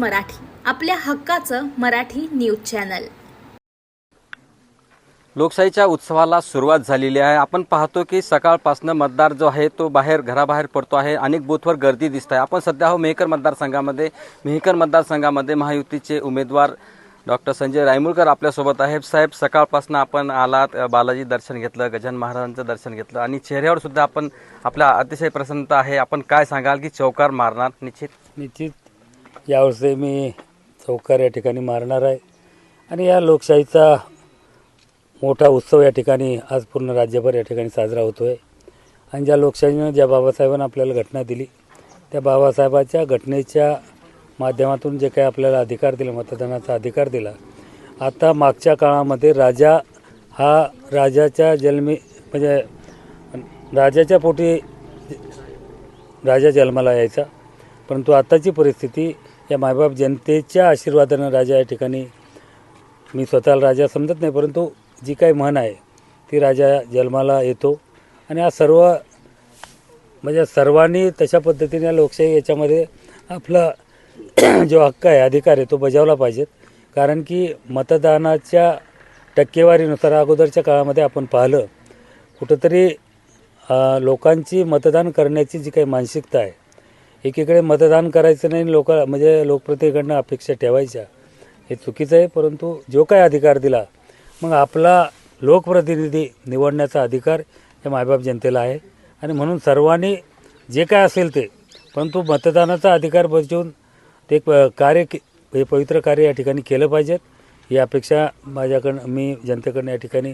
मराठी आपल्या हक्काचं Marathi news channel लोकशाहीच्या उत्सवाला सुरुवात झालेली आहे. आपण पाहतो की सकाळपासून मतदार जो आहे तो बाहेर घराबाहेर पडतो आहे. अनेक बूथवर गर्दी दिसत आहे. आपण सध्या आहो मेहकर मतदारसंघामध्ये मेहकर मतदारसंघामध्ये महायुतीचे उमेदवार डॉक्टर संजय रायमुळकर आपल्यासोबत आहे साहेब सकाळपासून आपण आलात. बालाजी दर्शन घेतलं गजानन महाराजांचं दर्शन घेतलं आणि चेहऱ्यावर सुद्धा आपण आपल्या अतिशय प्रसन्नता आहे. आपण काय सांगाल की चौकार मारणार? निश्चित. निश्चित. यावर्षी मी चौकार या ठिकाणी मारणार आहे. आणि या लोकशाहीचा मोठा उत्सव या ठिकाणी आज पूर्ण राज्यभर या ठिकाणी साजरा होतो आहे आणि ज्या लोकशाहीनं ज्या बाबासाहेबांना आपल्याला घटना दिली त्या बाबासाहेबाच्या घटनेच्या माध्यमातून जे काही आपल्याला अधिकार दिला मतदानाचा अधिकार दिला आता मागच्या काळामध्ये राजा हा राजाच्या जन्मी म्हणजे राजाच्या पोटी राजा जन्माला यायचा. परंतु आताची परिस्थिती या मायबाप जनतेच्या आशीर्वादानं राजा या ठिकाणी मी स्वतःला राजा समजत नाही परंतु जी काही म्हण आहे ती राजा जन्माला येतो. आणि हा सर्व म्हणजे सर्वांनी तशा पद्धतीने या लोकशाही याच्यामध्ये आपला जो हक्क आहे अधिकार आहे तो बजावला पाहिजेत. कारण की मतदानाच्या टक्केवारीनुसार अगोदरच्या काळामध्ये आपण पाहिलं कुठंतरी लोकांची मतदान करण्याची जी काही मानसिकता आहे एकीकडे मतदान करायचं नाही लोक म्हणजे लोकप्रतिनिधीकडनं अपेक्षा ठेवायच्या. हे चुकीचं आहे परंतु जो काय अधिकार दिला मग आपला लोकप्रतिनिधी निवडण्याचा अधिकार हे मायबाप जनतेला आहे. आणि म्हणून सर्वांनी जे काय असेल ते परंतु मतदानाचा अधिकार बजावून ते कार्य के- हे पवित्र कार्य या ठिकाणी केलं पाहिजेत ही अपेक्षा माझ्याकडनं मी जनतेकडनं या ठिकाणी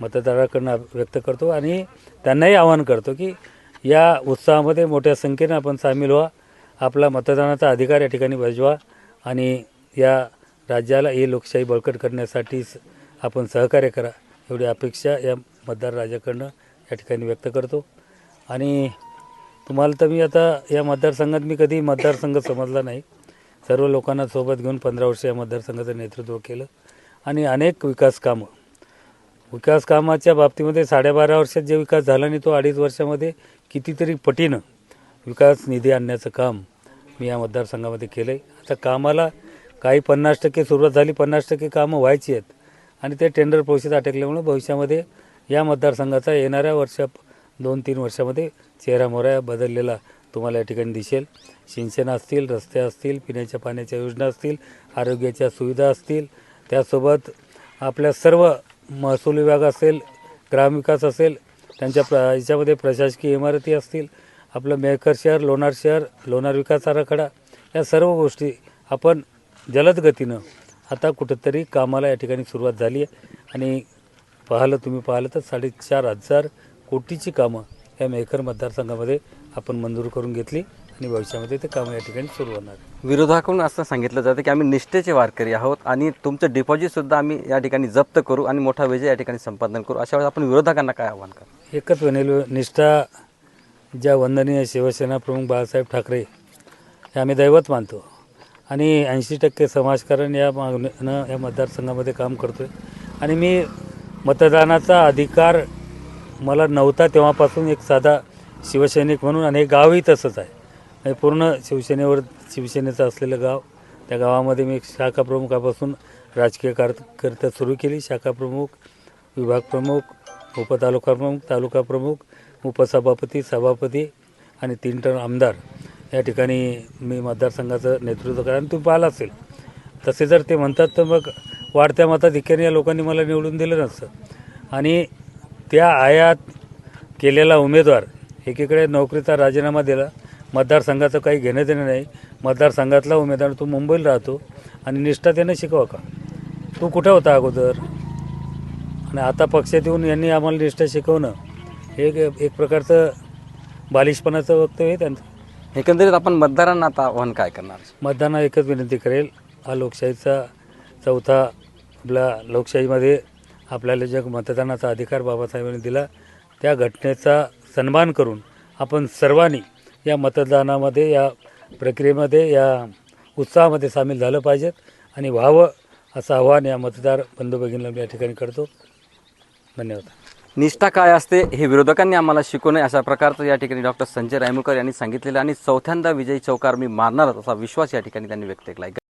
मतदाराकडनं व्यक्त करतो आणि त्यांनाही आवाहन करतो की या उत्साहामध्ये मोठ्या संख्येनं आपण सामील व्हा. आपला मतदानाचा अधिकार या ठिकाणी बजवा आणि या राज्याला ही लोकशाही बळकट करण्यासाठी आपण सहकार्य करा. एवढी अपेक्षा या मतदार राजाकडनं या ठिकाणी व्यक्त करतो. आणि तुम्हाला तर मी आता या मतदारसंघात मी कधी मतदारसंघ समजला नाही. सर्व लोकांना सोबत घेऊन पंधरा वर्ष या मतदारसंघाचं नेतृत्व केलं. आणि अनेक विकास कामं. विकास कामाच्या बाबतीमध्ये साडेबारा वर्षात जे विकास झाला नाही तो अडीच वर्षामध्ये कितीतरी पटीनं विकास निधी आणण्याचं काम मी या मतदारसंघामध्ये केलं आहे आता कामाला काही पन्नास टक्के सुरुवात झाली पन्नास टक्के कामं व्हायची आहेत. आणि ते टेंडर प्रोसेस अटकल्यामुळे भविष्यामध्ये या मतदारसंघाचा येणाऱ्या वर्षा दोन तीन वर्षामध्ये चेहरा मोहरा बदललेला तुम्हाला या ठिकाणी दिसेल. सिंचन असतील रस्ते असतील पिण्याच्या पाण्याच्या योजना असतील आरोग्याच्या सुविधा असतील. त्यासोबत आपल्या सर्व महसूल विभाग असेल ग्रामविकास असेल त्यांच्या प्र याच्यामध्ये प्रशासकीय इमारती असतील आपलं मेहकर शहर लोणार शहर लोणार विकास आराखडा या सर्व गोष्टी आपण जलद गतीनं आता कुठंतरी कामाला या ठिकाणी सुरुवात झाली आहे. आणि पाहिलं तुम्ही पाहिलं तर साडेचार हजार कोटीची कामं या मेहकर मतदारसंघामध्ये आपण मंजूर करून घेतली. आणि भविष्यामध्ये ते कामं या ठिकाणी सुरू होणार. आहे. विरोधाकडून असं सांगितलं जातं की आम्ही निष्ठेचे वारकरी आहोत आणि तुमचं डिपॉझिटसुद्धा आम्ही या ठिकाणी जप्त करू आणि मोठा विजय या ठिकाणी संपादन करू. अशा वेळेस आपण विरोधकांना काय आव्हान करू एकच म्हणेल निष्ठा ज्या वंदनीय शिवसेना प्रमुख बाळासाहेब ठाकरे हे आम्ही दैवत मानतो. आणि ऐंशी टक्के समाजकारण या मागणीनं या मतदारसंघामध्ये काम करतो आहे आणि मी मतदानाचा अधिकार मला नव्हता तेव्हापासून एक साधा शिवसैनिक म्हणून आणि हे गावही तसंच आहे. हे पूर्ण शिवसेनेवर शिवसेनेचं असलेलं गाव त्या गावामध्ये मी शाखा प्रमुखापासून राजकीय कार्यकर्ता सुरू केली. शाखा प्रमुख विभाग प्रमुख उपतालुका प्रमुख तालुका प्रमुख उपसभापती सभापती आणि तीन टन आमदार. या ठिकाणी मी मतदारसंघाचं नेतृत्व करा आणि तुम्ही पाहिलं असेल तसे जर ते म्हणतात तर मग वाढत्या मताधिक्याने या लोकांनी मला निवडून दिलं नसतं. आणि त्या आयात केलेला उमेदवार एकीकडे नोकरीचा राजीनामा दिला मतदारसंघाचं काही घेणं देणं नाही. मतदारसंघातला उमेदवार तो मुंबईला राहतो. आणि निष्ठा त्यानं शिकवा का? तू कुठं होता अगोदर? आणि आता पक्षात येऊन यांनी आम्हाला निष्ठा शिकवणं हे एक एक प्रकारचं बालिशपणाचं वक्तव्य आहे त्यांचं. एकंदरीत आपण मतदारांना आता आव्हान काय करणार? मतदानाला एकच विनंती करेल हा लोकशाहीचा चौथा आपल्या लोकशाहीमध्ये आपल्याला जे मतदानाचा अधिकार बाबासाहेबांनी दिला. त्या घटनेचा सन्मान करून आपण सर्वांनी या मतदानामध्ये या प्रक्रियेमध्ये या उत्साहामध्ये सामील झालं पाहिजेत आणि व्हावं असं आव्हान या मतदार बंधू भगिनीला मी या ठिकाणी करतो. धन्यवाद. निष्ठा काय असते हे विरोधकांनी आम्हाला शिकवू नये अशा प्रकारचं या ठिकाणी डॉक्टर संजय रायमुकर यांनी सांगितलेलं आणि चौथ्यांदा विजयी चौकार मी मारणारच असा विश्वास या ठिकाणी त्यांनी व्यक्त केला आहे